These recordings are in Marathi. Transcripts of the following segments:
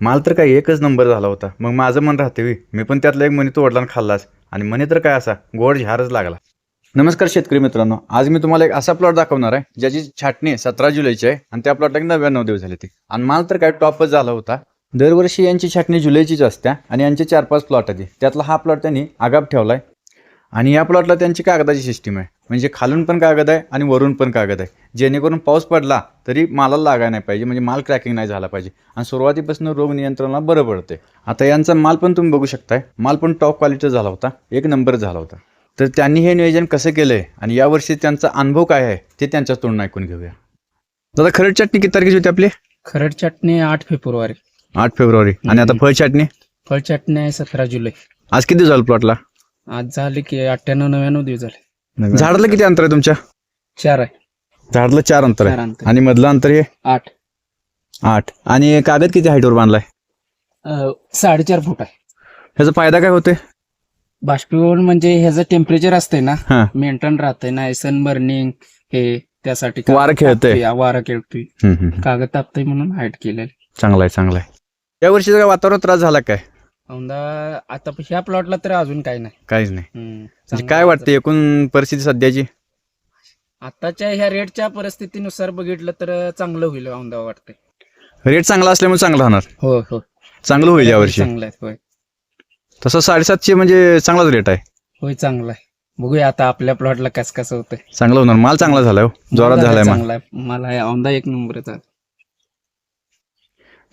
माल तर काय एकच नंबर झाला होता. मग माझं मन राहते वी मी पण त्यातला एक मणी तो आणि खाल्लाच. आणि मनी तर काय असा गोड झारच लागला. नमस्कार शेतकरी मित्रांनो. आज मी तुम्हाला एक असा प्लॉट दाखवणार आहे ज्याची छाटणी सतरा जुलैची आहे आणि त्या प्लॉटला नव्याण्णव दिवस झाले ते. आणि माल तर काय टॉपच झाला होता. दरवर्षी यांची छाटणी जुलैचीच असत्या आणि यांचे चार पाच प्लॉट आहेत. त्यातला हा प्लॉट त्यांनी आगाप ठेवलाय. आणि या प्लॉटला त्यांची कागदाची सिस्टीम आहे. म्हणजे खालून पण कागद आहे आणि वरून पण कागद आहे. जेणेकरून पाऊस पडला तरी मालाला लागायला नाही पाहिजे म्हणजे माल क्रॅकिंग नाही झाला पाहिजे. आणि सुरुवातीपासून रोग नियंत्रणाला बरं पडते आता यांचा माल पण तुम्ही बघू शकताय. माल पण टॉप क्वालिटीचा झाला होता. एक नंबर झाला होता. तर त्यांनी हे नियोजन कसं केलं आहे आणि यावर्षी त्यांचा अनुभव काय आहे ते त्यांच्या तोंडून ऐकून घेऊया. दादा खरड चटणी किती तारखेची होती आपली? खरड चटणी आठ फेब्रुवारी. आठ फेब्रुवारी. आणि आता फळ चटणी? फळ चटणी आहे सतरा जुलै. आज किती झालं प्लॉटला आज झाले की अठ्ठ्याण्णव नव्याण्णव दिवस झाले. झाडाला किती अंतर आहे तुमच्या? चार आहे. झाडाला चार अंतर आहे. अंतर. आणि मधलं अंतर हे? आठ. आठ. आणि कागद किती हाईटवर बांधलाय? अं, साडेचार फूट आहे. ह्याचा फायदा काय होते बाष्पीभवन म्हणजे ह्याचं टेम्परेचर असतंय ना मेंटेन राहतंय ना सन बर्निंग हे त्यासाठी वारं खेळतंय. तापतोय, वारं खेळतोय. हम्म, हम्म. कागद तापतंय म्हणून हाईट केलेलं. चांगला आहे चांगला आहे. या वर्षीचा काय वातावरण त्रास झाला काय? औंदा आता ह्या प्लॉटला तर अजून काय नाही. काहीच नाही. हम्म, म्हणजे काय. वाटतं. एकूण परिस्थिती सध्याची? आताच्या ह्या रेटच्या परिस्थितीनुसार बघितलं तर चांगलं होईल औंदा वाटतंय. रेट चांगला असल्यामुळे चांगला राहणार. हो हो. चांगलं होईल यावर्षी चांगलं आहे होय. तसं साडेसातशे म्हणजे चांगलाच रेट आहे. होय चांगलं आहे. बघूया आता आपल्या प्लॉटला कसं कसं होतंय. चांगला होणार. माल चांगला झालाय हो. जोरात झालाय माल. चांगला आहे. मला औंदा एक नंबरच. आहे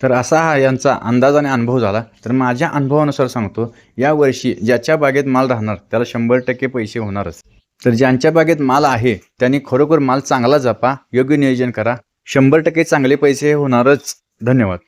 तर असा हा यांचा अंदाज आणि अनुभव झाला. तर माझ्या अनुभवानुसार सांगतो या वर्षी ज्याच्या बागेत माल राहणार त्याला शंभर टक्के पैसे होणारच. तर ज्यांच्या बागेत माल आहे त्यांनी खरोखर माल चांगला जपा योग्य नियोजन करा. शंभर टक्के चांगले पैसे होणारच. धन्यवाद.